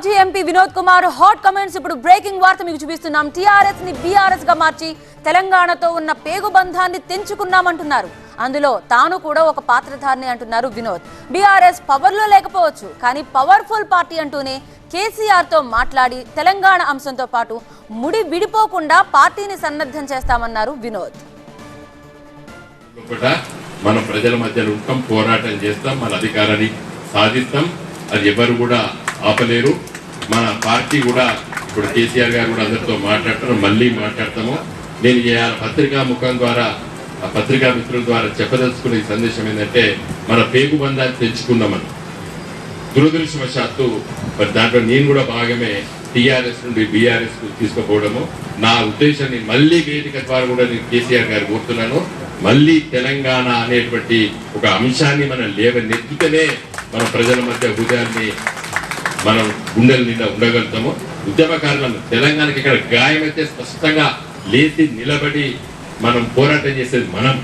మాజీ MP Vinod Kumar hot comments ఇప్పుడు breaking వార్త మీకు చూపిస్తున్నాం. టీఆర్ఎస్ని బీఆర్ఎస్గా మార్చి తెలంగాణతో ఉన్న పేగు బంధాన్ని తెంచుకున్నామంటున్నారు. అందులో తాను కూడా ఒక పాత్రధారిని అంటున్నారు వినోద్. బీఆర్ఎస్ పవర్లో లేకపోవచ్చు కానీ పవర్ఫుల్ పార్టీ అంటూనే కేసీఆర్తో మాట్లాడి తెలంగాణ అంశంతో పాటు ముడి విడిపోకుండా పార్టీని సన్నద్ధం చేస్తామన్నారు వినోద్. మనం ప్రజల మధ్యలో ఉంటాం పోరాటం చేస్తాం మన అధికారాన్ని సాధిస్తాం. అది ఎవరు కూడా ఆపలేరు. మన పార్టీ కూడా ఇప్పుడు కేసీఆర్ గారు కూడా అందరితో మాట్లాడతారు మళ్ళీ మాట్లాడతాము. నేను ఇవాళ పత్రికా ముఖం ద్వారా ఆ పత్రికా మిత్రుల ద్వారా చెప్పదలుచుకునే సందేశం ఏంటంటే మన పేగు బంధాన్ని తెచ్చుకుందామని. దురదృష్టవశాత్తు మరి దాంట్లో నేను కూడా భాగమే టీఆర్ఎస్ నుండి బీఆర్ఎస్ తీసుకుపోవడము. నా ఉద్దేశాన్ని మళ్ళీ వేదిక ద్వారా కూడా నేను కేసీఆర్ గారు కోరుతున్నాను. మళ్ళీ తెలంగాణ అనేటువంటి ఒక అంశాన్ని మనం లేవనెత్తితేనే మన ప్రజల మధ్య హృదయాన్ని మనం గుండెల నిండా ఉండగలుగుతాము ఉద్యమకారులను తెలంగాణకి ఇక్కడ గాయమైతే స్పష్టంగా లేచి నిలబడి మనం పోరాటం చేసేది మనం.